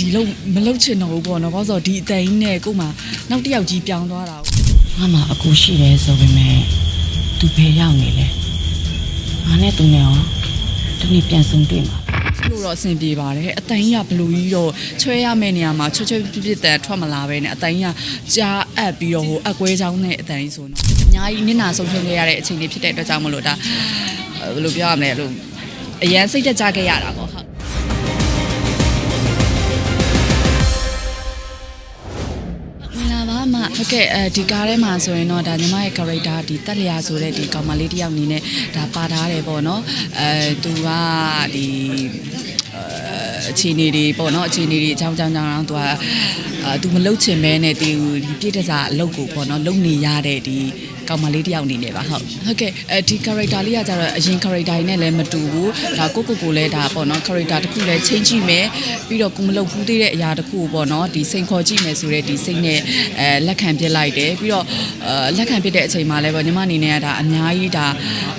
ဒီလုံးမလုတ်ချင်တော့ဘူးပေါ့နော်ဘာလို့ဆိုတော့ဒီအတန်ကြီးနဲ့ကို့မှာနောက်တစ်ယောက်ကြီးပြောင်းသွားတာကိုငါမှအကူရှိတယ်ဆိုပေမဲ့သူဘယ်ရောက်နေလဲငါနဲ့သူနဲ့ရောတနည်းပြန်ဆုံတွေ့မှာလို့တော့အဆင်ပြေပါတယ်အတန်ကြီးကဘလူကြီးတော့ချွဲရမယ့်နေရာမှာချွတ်ချွတ်ပြစ်ပြစ်တန်ထွက်မလာပဲနဲ့အတန်ကြီးကကြားအပ်ပြီးတော့ဟိုအကွဲချောင်းနဲ့အတန်ကြီးဆိုတော့အများကြီးနစ်နာဆုံးရှုံးခဲ့ရတဲ့အချိန်လေးဖြစ်တဲ့အတွက်ကြောင့်မလို့ဒါဘယ်လိုပြောရမလဲလို့အရန်စိတ်တက်ကြခဲ့ရတာပေါ့ ဟုတ်ကဲ့အဲဒီကားထဲမှာဆိုရင်တော့ဒါညီမရဲ့ character ဒီတက်လျာဆိုတဲ့ဒီကောင်မလေးတစ်ယောက်အနေနဲ့ဒါပါထားတယ်ပေါ့နော်အဲသူကဒီအဲအခြေအနေတွေပေါ့နော်အခြေအနေတွေအကြောင်းကြောင်းကြောင်းသူကအဲသူမလုတ်ချင်မဲနဲ့ဒီဒီပြည့်တစားအလုပ်ကိုပေါ့နော်လုပ်နေရတဲ့ဒီ ကောင်မလေးတစ်ယောက်အနေနဲ့ပါဟုတ်ဟုတ်ကဲ့အဲဒီ character လေးကကြတော့အရင် character တွေနဲ့လည်းမတူဘူးဒါကိုကိုကိုလည်းဒါပေါ့နော် character တစ်ခုလည်းချင်းကြည့်မယ်ပြီးတော့ကိုမလုတ်ဘူးသေးတဲ့အရာတစ်ခုကိုပေါ့နော်ဒီစိန်ခေါ်ကြည့်မယ်ဆိုတဲ့ဒီစိတ်နဲ့အဲလက်ခံပြစ်လိုက်တယ်ပြီးတော့အဲလက်ခံပြစ်တဲ့အချိန်မှာလည်းပေါ့ညီမအနေနဲ့ကဒါအများကြီးဒါ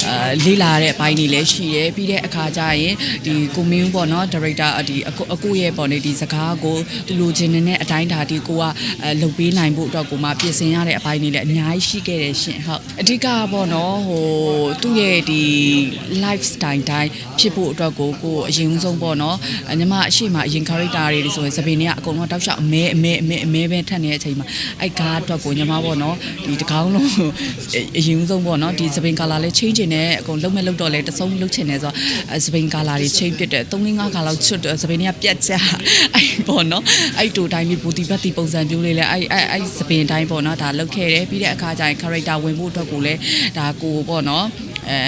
အဲလေးလာတဲ့အပိုင်းတွေလည်းရှိတယ်ပြီးတဲ့အခါကျရင်ဒီကိုမင်းပေါ့နော် director ဒီအကိုအကိုရဲ့ပေါ့နေဒီစကားကိုဒီလိုချင်နေတဲ့အတိုင်းဒါဒီကိုကအဲလုပ်ပေးနိုင်ဖို့အတွက်ကိုမှပြင်ဆင်ရတဲ့အပိုင်းတွေလည်းအများကြီးရှိခဲ့တယ်ရှင်ဟုတ်အဓိကပေါ့နော်ဟိုသူ့ရဲ့ဒီ lifestyle တိုင်းဖြစ်ဖို့အတွက်ကိုကိုအရင်ဆုံးပေါ့နော်အဲညီမအရှိမအရင် character တွေဆိုရင်စပင်တွေကအကုန်လုံးတောက်လျှောက်အမဲအမဲအမဲအမဲပဲထက်နေတဲ့အချိန်မှာအဲ့ကားအတွက်ကိုညီမပေါ့နော်ဒီတကောင်းလုံးအရင်ဆုံးပေါ့နော်ဒီစပင် color လေး change နေတဲ့အကုန်လုံးမဲ့လုံးတော့လဲတဆုံးလုံးချင်နေဆိုတော့အဲစပင် color တွေ change ဖြစ်တယ်3 5ခါလောက်ချွတ်တယ်စပင်တွေကပြတ်ကြအဲ့ပေါ့နော်အဲ့တူတိုင်းမျိုးဘူတီဘတ်တီပုံစံမျိုးလေးလဲအဲ့အဲ့အဲ့စပင်တိုင်းပေါ့နော်ဒါလောက်ခဲ့တယ်ပြီးတဲ့အခါကျရင် character ဝင်ဖို့အတွက်ကိုလဲဒါကိုပေါ့နော်အဲ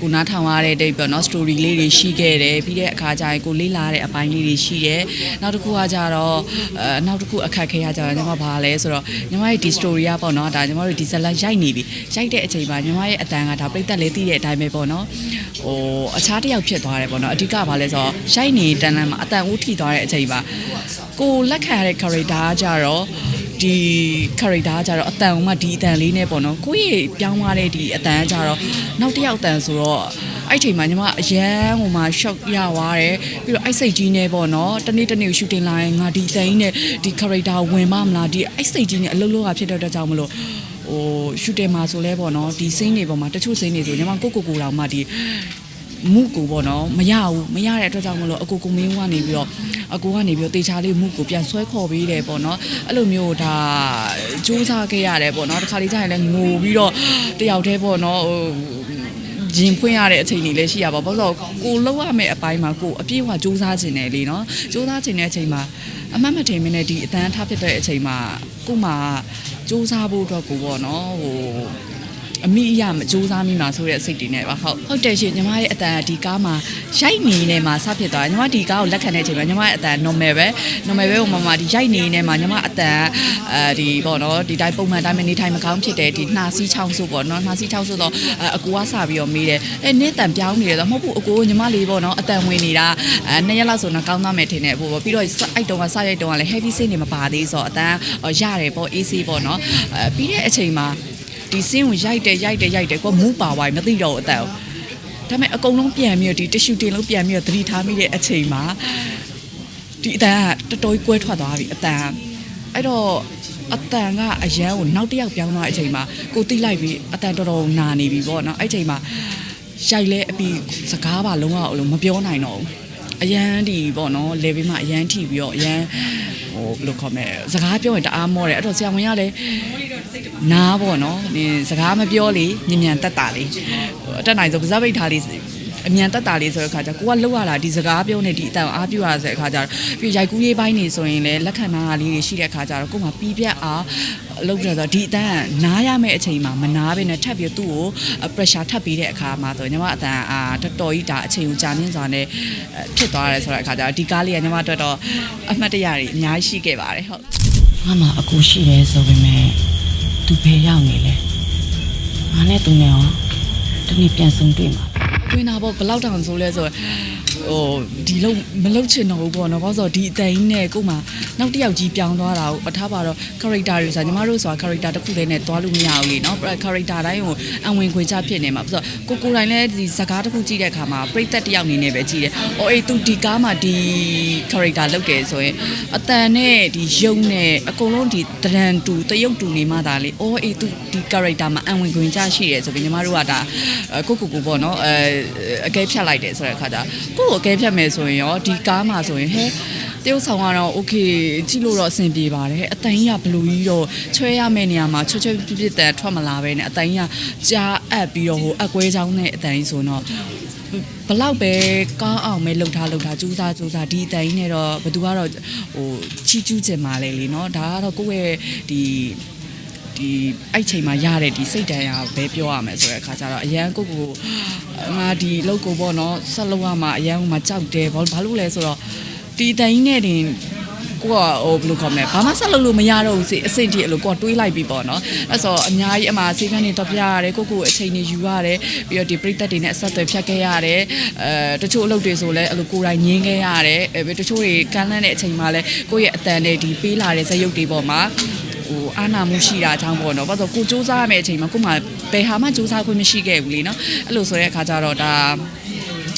ကိုနားထောင်ရတဲ့တိတ်ပေါ့နော် story လေးတွေရှိခဲ့တယ်ပြီးတဲ့အခါကျရင်ကိုလေးလာတဲ့အပိုင်းလေးတွေရှိတယ်နောက်တစ်ခုကကြတော့အဲနောက်တစ်ခုအခက်ခဲရကြတော့ညီမဘာလဲဆိုတော့ညီမရဲ့ဒီ story ကပေါ့နော်ဒါညီမတို့ဒီဇလန်ရိုက်နေပြီရိုက်တဲ့အချိန်မှာညီမရဲ့အတန်ကဒါပြိသက်လေးသိတဲ့အတိုင်းပဲပေါ့နော်ဟိုအခြားတစ်ယောက်ဖြစ်သွားတယ်ပေါ့နော်အဓိကဘာလဲဆိုတော့ရိုက်နေတန်လန်းမှာအတန်ဦးထိသွားတဲ့အချိန်မှာကိုလက်ခံရတဲ့ character ကကြတော့ ဒီ character ကကြတော့အတန်ကဒီအတန်လေးနဲ့ပေါ့နော်ကိုယ့်ရဲ့ပြောင်းသွားတဲ့ဒီအတန်ကကြတော့နောက်တစ်ယောက်အတန်ဆိုတော့အဲ့ချိန်မှာညီမအရန်ဟိုမှာ shock ရသွားတယ်ပြီးတော့အဲ့စိတ်ကြီးနဲ့ပေါ့နော်တနေ့တနေ့ shooting လာရင်ငါဒီအတန်ကြီးနဲ့ဒီ character ဝင်မမလားဒီအဲ့စိတ်ကြီးနဲ့အလုပ်လုပ်ရဖြစ်တဲ့အတွက်ကြောင့်မလို့ဟို shooting မှာဆိုလဲပေါ့နော်ဒီ scene တွေပေါ်မှာတချို့ scene တွေဆိုညီမကိုကိုကိုတောင်မှဒီ မှုကိုပေါ့နော်မရဘူးမရတဲ့အတွက်ကြောင့်မလို့အကိုကိုမင်းဦးကနေပြီးတော့အကိုကနေပြီးတော့တေချာလေးမှုကိုပြန်ဆွဲခေါ်ပေးတယ်ပေါ့နော်အဲ့လိုမျိုးဒါစူးစမ်းခဲ့ရတယ်ပေါ့နော်တစ်ခါလေးကျရင်လည်းငိုပြီးတော့တယောက်တည်းပေါ့နော်ဟိုရင်ဖွင့်ရတဲ့အချိန်တွေလည်းရှိရပါဘောဆိုတော့ကိုလောက်ရမယ့်အပိုင်းမှာကိုအပြည့်အဝစူးစမ်းခြင်းတယ်လေနော်စူးစမ်းခြင်းတဲ့အချိန်မှာအမှတ်မထင်မနဲ့ဒီအတန်းထားဖြစ်တဲ့အချိန်မှာကို့မှာစူးစမ်းဖို့အတွက်ကိုပေါ့နော်ဟို အမိအရမစူးစမ်းမိမှာဆိုတဲ့စိတ်တွေနဲ့ပါဟုတ်ဟုတ်တယ်ရှင်ညီမရဲ့အတန်ကဒီကားမှာရိုက်နေနေမှာစဖြစ်သွားညီမဒီကားကိုလက်ခံတဲ့အချိန်မှာညီမရဲ့အတန် normal ပဲ normal ပဲဟိုမှာမှာဒီရိုက်နေနေမှာညီမအတန်အဲဒီပေါ့နော်ဒီတိုင်းပုံမှန်တိုင်းမနေထိုင်မကောင်းဖြစ်တယ်ဒီနှာစီးချောင်းဆိုပေါ့နော်နှာစီးချောင်းဆိုတော့အကူကစပြီးတော့မေးတယ်အဲနင်းတန်ပြောင်းနေတယ်ဆိုမဟုတ်ဘူးအကူညီမလေးပေါ့နော်အတန်ဝင်နေတာအဲနှစ်ရက်လောက်ဆိုတော့ကောင်းသားမယ်ထင်တယ်ပို့ပေါ့ပြီးတော့အဲ့တုန်းကစရိုက်တုန်းကလည်း heavy scene တွေမပါသေးဆိုတော့အတန်ရတယ်ပေါ့ AC ပေါ့နော်အဲပြီးတဲ့အချိန်မှာ ဒီစင်းကိုရိုက်တယ်ရိုက်တယ်ရိုက်တယ်ကိုကမူးပါသွားပြီမသိတော့ဘူးအတန်ကိုဒါပေမဲ့အကုန်လုံးပြန်ပြီးတော့ဒီတ िश ူတင်လုံးပြန်ပြီးတော့သတိထားမိတဲ့အချိန်မှာဒီအတန်ကတော်တော်ကြီးကွဲထွက်သွားပြီအတန်အဲ့တော့အတန်ကအရန်ကိုနောက်တစ်ယောက်ပြောင်းသွားတဲ့အချိန်မှာကိုတိလိုက်ပြီးအတန်တော်တော်နာနေပြီပေါ့နော်အဲ့ချိန်မှာရိုက်လဲအပြီးစကားပါလုံးဝအလုံးမပြောနိုင်တော့ဘူး အရန်ဒီပေါ့နော်လေဘေးမှာအရန်ထိပြီးတော့အရန်ဟိုဘယ်လိုခေါ်မလဲစကားပြောရင်တအားမောတယ်အဲ့တော့ဆရာဝန်ကလည်းနားပေါ့နော်နင်စကားမပြောလေညဉ့်ညံတက်တာလေဟိုအတက်နိုင်ဆိုပါးစပ်ပိတ်ထားလေး အမြန်တက်တာလေးဆိုတဲ့အခါကျကိုကလှုပ်ရတာဒီစကားပြောနေဒီအတန်အားပြရဆိုတဲ့အခါကျတော့ပြီးရိုက်ကူးရေးပိုင်းနေဆိုရင်လည်းလက်ခံနာလေးတွေရှိတဲ့အခါကျတော့ကိုမှပြီးပြတ်အားလုပ်ကြတော့ဒီအတန်နားရမယ့်အချိန်မှာမနာဘဲနဲ့ထပ်ပြီးသူ့ကို pressure ထပ်ပြီးတဲ့အခါမှာဆိုညီမအတန်အာတော်တော်ကြီးဒါအချိန်ကိုကြာမြင့်စွာနဲ့ဖြစ်သွားတယ်ဆိုတဲ့အခါကျတော့ဒီကားလေးကညီမအတွက်တော့အမှတ်တရတွေအများကြီးရှိခဲ့ပါတယ်ဟုတ်ငါမှအကူရှိတယ်ဆိုပေမဲ့သူဘယ်ရောက်နေလဲငါနဲ့သူနဲ့ရောတနည်းပြန်ဆုံတွေ့မှာ ဝင်တာပေါ့ဘယ်လောက်တောင်ဆိုလဲဆို ဟိုဒီလုံးမလုတ်ချင်တော့ဘူးပေါ့နော်ဘာလို့ဆိုတော့ဒီအတန်ကြီးနဲ့ကို့မှာနောက်တစ်ယောက်ကြီးပြောင်းသွားတာကိုအထားပါတော့ character တွေဆိုတာညီမတို့ဆိုတာ character တစ်ခုတည်းနဲ့သွားလို့မရဘူးလေနော် character တိုင်းကိုအဝင်ခွေချဖြစ်နေမှာဆိုတော့ကိုကိုယ်တိုင်လည်းဒီဇာကားတစ်ခုကြည့်တဲ့အခါမှာပရိသတ်တစ်ယောက်အနေနဲ့ပဲကြည့်တယ်။အော်အေး तू ဒီကားမှာဒီ character လုပ်တယ်ဆိုရင်အတန်နဲ့ဒီရုပ်နဲ့အကုန်လုံးဒီတရန်တူတရုပ်တူနေမှသာလေ။အော်အေး तू ဒီ character မှာအဝင်ခွင်ချရှိတယ်ဆိုပြီးညီမတို့ကဒါကိုကိုကိုပေါ့နော်အဲအကဲဖြတ်လိုက်တယ်ဆိုတဲ့အခါကျကိကိုအကဲဖြတ်မယ်ဆိုရင်ရောဒီကားမှာဆိုရင်ဟဲတရုပ်ဆောင်ကတော့ okay ကြည့်လို့တော့အဆင်ပြေပါတယ်အတန်ကြီးကဘလူကြီးတော့ချွဲရမယ့်နေရာမှာချွတ်ချွတ်ပြစ်ပြစ်တန်ထွက်မလာပဲနဲ့အတန်ကြီးကကြားအပ်ပြီးတော့ဟိုအကွဲချောင်းနဲ့အတန်ကြီးဆိုတော့ဘလောက်ပဲကောင်းအောင်ပဲလှုပ်ထားလှုပ်ထားကြိုးစားကြိုးစားဒီအတန်ကြီးနဲ့တော့ဘသူကတော့ဟိုချီကျူးချင်ပါလေလीเนาะဒါကတော့ကိုယ့်ရဲ့ဒီ ဒီအဲ့ချိန်မှာရတဲ့ဒီစိတ်တန်ရာပဲပြောရမယ်ဆိုတဲ့အခါကျတော့အရန်ကိုကိုငါဒီလောက်ကိုပေါ့နော်ဆက်လို့ရမှာအရန်ဟိုမှာကြောက်တယ်ဘာဘာလို့လဲဆိုတော့ဒီတန်ကြီးနဲ့တင်ကိုကဟိုဘယ်လိုခေါ်မလဲဘာမှဆက်လုပ်လို့မရတော့ဘူးစိအဆင့်တီအဲ့လိုကိုကတွေးလိုက်ပြီပေါ့နော်အဲ့ဆိုအများကြီးအမှာစေကန်းတွေတော့ပြရတယ်ကိုကိုအချိန်တွေယူရတယ်ပြီးတော့ဒီပရိသတ်တွေနဲ့အဆက်အသွယ်ဖြတ်ခဲ့ရတယ်အဲတချို့အလုပ်တွေဆိုလဲအဲ့လိုကိုယ်တိုင်ငင်းခဲ့ရတယ်အဲတချို့တွေကမ်းလှမ်းတဲ့အချိန်မှာလဲကိုယ့်ရဲ့အတန်နဲ့ဒီပေးလာတဲ့ဇက်ရုပ်တွေပေါ်မှာ ဟိုအာနာမှုရှိတာအကြောင်းပေါ့နော်ဘာလို့ကိုစူးစမ်းရမယ့်အချိန်မှာကို့မှာဘယ်ဟာမှစူးစမ်းခွင့်မရှိခဲ့ဘူးလीเนาะအဲ့လိုဆိုတဲ့အခါကျတော့ဒါ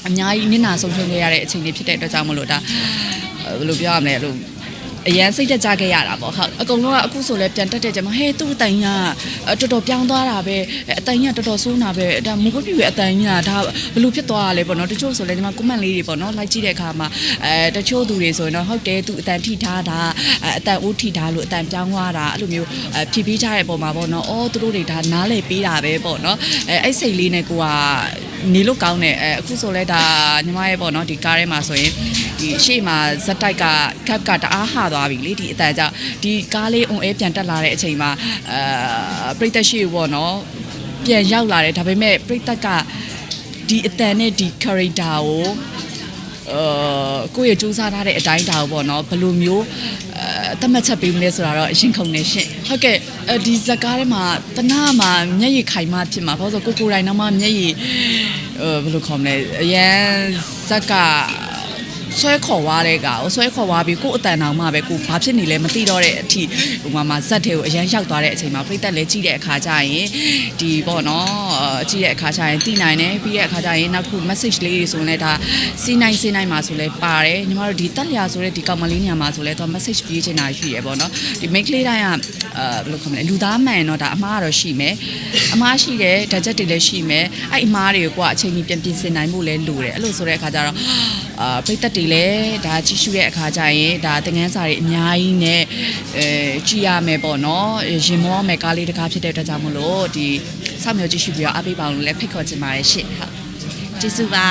အများကြီးနစ်နာဆုံးရှုံးခဲ့ရတဲ့အချိန်တွေဖြစ်တဲ့အတွက်ကြောင့်မလို့ဒါဘယ်လိုပြောရမလဲအဲ့လို အရန်စိတ်တက်ကြခဲ့ရတာပေါ့ဟုတ်အကုန်လုံးကအခုဆိုလဲပြန်တက်တဲ့ကြမှာဟဲသူ့အတိုင်ကတော်တော်ပြောင်းသွားတာပဲအတိုင်ကတော်တော်ဆိုးနာပဲဒါမဟုတ်ပြည့်အတိုင်ကဒါဘလို့ဖြစ်သွားရလဲပေါ့နော်တချို့ဆိုလဲဒီမှာ comment လေးတွေပေါ့နော်လိုက်ကြည့်တဲ့အခါမှာအဲတချို့သူတွေဆိုရင်တော့ဟုတ်တယ်သူအတန်ထိထားတာအတန်အိုးထိထားလို့အတန်ပြောင်းသွားတာအဲ့လိုမျိုးဖြည်းဖြည်းချတဲ့ပုံမှာပေါ့နော်အော်သူတို့တွေဒါနားလေပေးတာပဲပေါ့နော်အဲအဲ့စိတ်လေးနဲ့ကိုက နေလို့ကောင်းတယ်အဲအခုဆိုလဲဒါညီမရဲ့ပေါ့နော်ဒီကားထဲမှာဆိုရင်ဒီရှေ့မှာဇက်တိုက်ကကပ်ကတအားဟသွားပြီလေဒီအတန်ကြောင့်ဒီကားလေးအုံအဲပြန်တက်လာတဲ့အချိန်မှာအဲပရိသတ်ရှိပေါ့နော်ပြန်ရောက်လာတယ်ဒါပေမဲ့ပရိသတ်ကဒီအတန်နဲ့ဒီ character ကိုအာကိုယ့်ရဲ့စူးစမ်းထားတဲ့အတိုင်းတာကိုပေါ့နော်ဘယ်လိုမျိုးအဲတတ်မှတ်ချက်ပေးမလဲဆိုတာတော့အရင်ခုန်နေရှင့်ဟုတ်ကဲ့အဲ ဒီဇက်ကားထဲမှာတနာမှာမျက်ရည်ခိုင်မှဖြစ်မှာဘာလို့ဆိုကိုကိုယ်တိုင်တော့မှမျက်ရည်အဲဘယ်လိုခေါ်မလဲအရန်ဇက်က ဆွဲခေါ်သွားတဲ့ကောင်ဆွဲခေါ်သွားပြီးကို့အတန်တောင်မှပဲကိုဘာဖြစ်နေလဲမသိတော့တဲ့အထိဟိုမှာမှာဇက်တွေကိုအရန်ရောက်သွားတဲ့အချိန်မှာပြိတက်လဲကြည့်တဲ့အခါကျရင်ဒီပေါ့နော်အာကြည့်တဲ့အခါကျရင်သိနိုင်တယ်ပြီးတဲ့အခါကျရင်နောက်ခု message လေးတွေဆိုရင်လည်းဒါစီနိုင်စီနိုင်မှာဆိုလဲပါတယ်ညီမတို့ဒီတက်လျာဆိုတဲ့ဒီကောင်မလေးညမှာဆိုလဲသူ message ပြေးချင်တာရှိရပေါ့နော်ဒီ make လေးတိုင်းကအာဘယ်လိုခေါ်မလဲလူသားမှန်တော့ဒါအမားကတော့ရှိမယ်အမားရှိတယ်ဓာတ်ချက်တွေလည်းရှိမယ်အဲ့အမားတွေကိုကအချိန်ကြီးပြန်ပြင်ဆင်နိုင်ဖို့လဲလိုတယ်အဲ့လိုဆိုတဲ့အခါကျတော့ အာပြိတက်တွေလည်းဒါကြည့်ရှုတဲ့အခါကျရင်ဒါသင်ငန်းစာတွေအများကြီးနဲ့အဲကြည့်ရမယ်ပေါ့နော်ရင်မောမယ်ကားလေးတစ်ကားဖြစ်တဲ့အတွက်ကြောင့်မလို့ဒီစောင့်မျှော်ကြည့်ရှုပြီးတော့အားပေးပါအောင်လို့လည်းဖိတ်ခေါ်ချင်ပါတယ်ရှင့်ဟုတ်ကျေးဇူးပါ